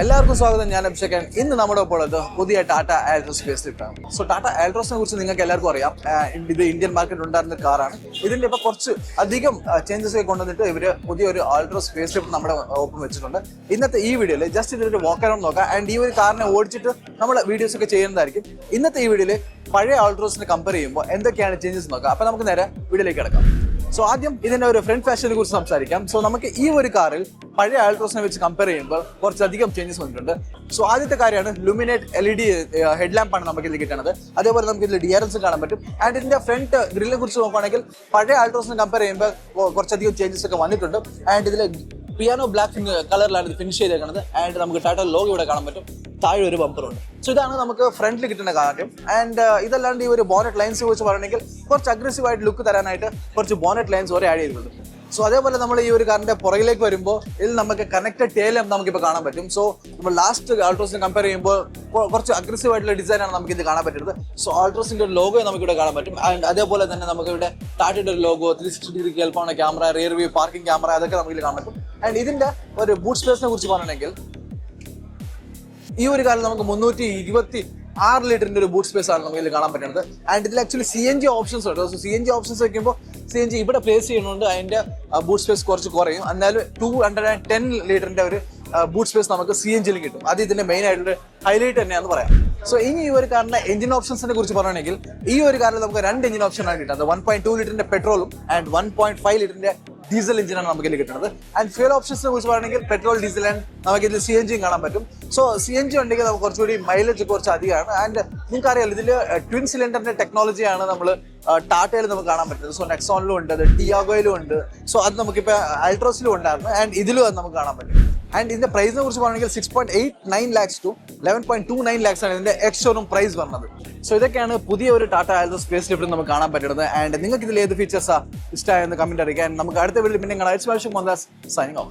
എല്ലാവർക്കും സ്വാഗതം. ഞാൻ അഭിഷേകൻ. ഇന്ന് നമ്മുടെ ഒപ്പം ഉള്ളത് പുതിയ ടാറ്റ ആൽട്രോസ് സ്പേസ് ലിഫ്റ്റ് ആണ്. സോ ടാറ്റ ആൽട്രോസിനെ കുറിച്ച് നിങ്ങൾക്ക് എല്ലാവർക്കും അറിയാം. ഇത് ഇന്ത്യൻ മാർക്കറ്റ് ഉണ്ടായിരുന്ന കാറാണ്. ഇതിന്റെ ഇപ്പൊ കുറച്ച് അധികം ചേഞ്ചസ് ഒക്കെ കൊണ്ടുവന്നിട്ട് ഇവർ പുതിയൊരു ആൾട്രോസ് സ്പേസ് ലിഫ്റ്റ് നമ്മുടെ ഒപ്പം വെച്ചിട്ടുണ്ട്. ഇന്നത്തെ ഈ വീഡിയോയിൽ ജസ്റ്റ് ഇതൊരു വാക്ക് അറൗണ്ട് നോക്കാം. ആൻഡ് ഈ ഒരു കാറിനെ ഓടിച്ചിട്ട് നമ്മൾ വീഡിയോസ് ഒക്കെ ചെയ്യുന്നതായിരിക്കും. ഇന്നത്തെ ഈ വീഡിയോയിൽ പഴയ ആൾട്രോസിനെ കമ്പയർ ചെയ്യുമ്പോൾ എന്തൊക്കെയാണ് ചേഞ്ചസ് നോക്കാം. അപ്പൊ നമുക്ക് നേരെ വീഡിയോയിലേക്ക് കിടക്കാം. സോ ആദ്യം ഇതിന്റെ ഒരു ഫ്രണ്ട് ഫാഷനെ കുറിച്ച് സംസാരിക്കാം. സോ നമുക്ക് ഈ ഒരു കാറിൽ പഴയ ആൾട്രോസിനെ വെച്ച് കമ്പയർ ചെയ്യുമ്പോൾ കുറച്ചധികം ചേഞ്ചസ് വന്നിട്ടുണ്ട്. സോ ആദ്യത്തെ കാര്യമാണ് luminate L E D head ആണ് നമുക്ക് ഇതിൽ കിട്ടുന്നത്. അതേപോലെ നമുക്ക് ഇതിൽ ഡി ആർ എൽസ് കാണാൻ പറ്റും. ആൻഡ് ഇതിന്റെ ഫ്രണ്ട് ഗ്രില്ലിനെ കുറിച്ച് നോക്കുകയാണെങ്കിൽ പഴയ ആൾട്രോസിനെ കമ്പയർ ചെയ്യുമ്പോൾ കുറച്ചധികം ചേഞ്ചസ് ഒക്കെ വന്നിട്ടുണ്ട്. ആൻഡ് ഇതിൽ പിയാനോ ബ്ലാക്ക് കളറിലാണ് ഇത് ഫിനിഷ് ചെയ്തേക്കുന്നത് ആൻഡ് നമുക്ക് ടാറ്റ ലോഗോ ഇവിടെ കാണാൻ പറ്റും. താഴെ ഒരു ബമ്പർ ഉണ്ട്. സോ ഇതാണ് നമുക്ക് ഫ്രണ്ടിൽ കിട്ടുന്ന കാര്യം. ആൻഡ് ഇതല്ലാണ്ട് ഈ ഒരു ബോണറ്റ് ലൈൻസ് കുറിച്ച് പറയണമെങ്കിൽ കുറച്ച് അഗ്രസീവ് ആയിട്ട് ലുക്ക് തരാനായിട്ട് കുറച്ച് ബോണറ്റ് ലൈൻസ് ഒരേ ആഡ് ചെയ്തിട്ടുണ്ട് സോ അതേപോലെ നമ്മൾ ഈ ഒരു കാറിന്റെ പുറകിലേക്ക് വരുമ്പോൾ ഇതിൽ നമുക്ക് കണക്റ്റഡ് ടേലം നമുക്കിപ്പോൾ കാണാൻ പറ്റും. സോ നമ്മൾ ലാസ്റ്റ് ആൾട്രോസിനെ കമ്പയർ ചെയ്യുമ്പോൾ കുറച്ച് അഗ്രസീവ് ആയിട്ടുള്ള ഡിസൈനാണ് നമുക്ക് ഇത് കാണാൻ പറ്റുന്നത്. സോ ആൾട്രോസിന്റെ ഒരു ലോഗോ നമുക്ക് ഇവിടെ കാണാൻ പറ്റും. ആൻഡ് അതേപോലെ തന്നെ നമുക്ക് ഇവിടെ ടാറ്റയുടെ ഒരു logo three sixty degree കേൾപ്പാണ് camera rear view parking camera അതൊക്കെ നമുക്ക് കാണാൻ പറ്റും. ആൻഡ് ഇതിന്റെ ഒരു ബൂട്ട് സ്പേസിനെ കുറിച്ച് പറയണമെങ്കിൽ ഈ ഒരു കാലം നമുക്ക് മുന്നൂറ്റി ഇരുപത്തി ആറ് ലിറ്ററിന്റെ ഒരു ബൂട്ട് സ്പേസ് ആണ് നമുക്ക് ഇതിൽ കാണാൻ പറ്റുന്നത്. ആൻഡ് ഇതിൽ actually C N G options ഉണ്ട്. സോ എൻ ജി ഓപ്ഷൻസ് വെക്കുമ്പോൾ സി എൻ ജി ഇവിടെ പ്ലേസ് ചെയ്യുന്നുണ്ട് അതിന്റെ ബൂട്ട് സ്പേസ് കുറച്ച് കുറയും. എന്നാലും ടു ഹൺഡ്രഡ് ആൻഡ് ടെൻ ലിറ്ററിന്റെ ഒരു ബൂട്ട് സ്പേസ് നമുക്ക് സി എൻ ജിയിലും കിട്ടും. അത് ഇതിന്റെ മെയിൻ ആയിട്ടുള്ള ഹൈലൈറ്റ് തന്നെയാണെന്ന് പറയാം. സോ ഇനി ഈ ഒരു കാറിന്റെ എഞ്ചിൻ ഓപ്ഷൻസിനെ കുറിച്ച് പറയുകയാണെങ്കിൽ ഈ ഒരു കാറിൽ നമുക്ക് രണ്ട് എഞ്ചിൻ ഓപ്ഷൻ ആണ് കിട്ടുന്നത്. വൺ പോയിന്റ് ടു ലിറ്ററിന്റെ പെട്രോളും ആൻഡ് വൺ പോയിന്റ് ഫൈവ് ലിറ്ററിന്റെ ഡീസൽ എഞ്ചിനാണ് നമുക്ക് ഇതിൽ കിട്ടുന്നത്. ആൻഡ് ഫ്യൂൽ ഓപ്ഷൻസിനെ കുറിച്ച് പറയുകയാണെങ്കിൽ പെട്രോൾ ഡീസൽ ആൻഡ് നമുക്ക് ഇതിൽ സി എൻ ജിയും കാണാൻ പറ്റും. സോ സി എൻ ജി ഉണ്ടെങ്കിൽ നമുക്ക് കുറച്ചുകൂടി മൈലേജ് കുറച്ച് അധികമാണ്. ആൻഡ് നിങ്ങൾക്ക് അറിയാലോ ഇതിൽ ട്വിൻ സിലിണ്ടറിന്റെ ടെക്നോളജിയാണ് നമ്മൾ ടാറ്റയിൽ നമുക്ക് കാണാൻ പറ്റുന്നത്. സോ നെക്സോണിലും ഉണ്ട് ടിയാഗോയിലും ഉണ്ട്. സോ അത് നമുക്കിപ്പോൾ അൾട്രോസിലും ഉണ്ടായിരുന്നു. ആൻഡ് ഇതിലും അത് നമുക്ക് കാണാൻ പറ്റും. ആൻഡ് ഇതിന്റെ പ്രൈസിനെ കുറിച്ച് പറയുകയാണെങ്കിൽ six point eight nine lakhs to eleven point two nine lakhs ആണ് ഇതിന്റെ എക്സ് ഷോറൂം പ്രൈസ് വരുന്നത്. സോ ഇതൊക്കെയാണ് പുതിയ ഒരു ടാറ്റ ആയത് സ്പേസ് ലിഫ്റ്റ് നമുക്ക് കാണാൻ പറ്റുന്നത്. ആൻഡ് നിങ്ങൾക്ക് ഇതിൽ ഏത് ഫീച്ചേഴ്സാ ഇഷ്ടമായെന്ന് കമന്റ് അറിയിക്കാൻ നമുക്ക് അടുത്ത വീഡിയോ പിന്നെ നിങ്ങൾ അയച്ചു വന്നാൽ സൈനിങ് ഓഫ്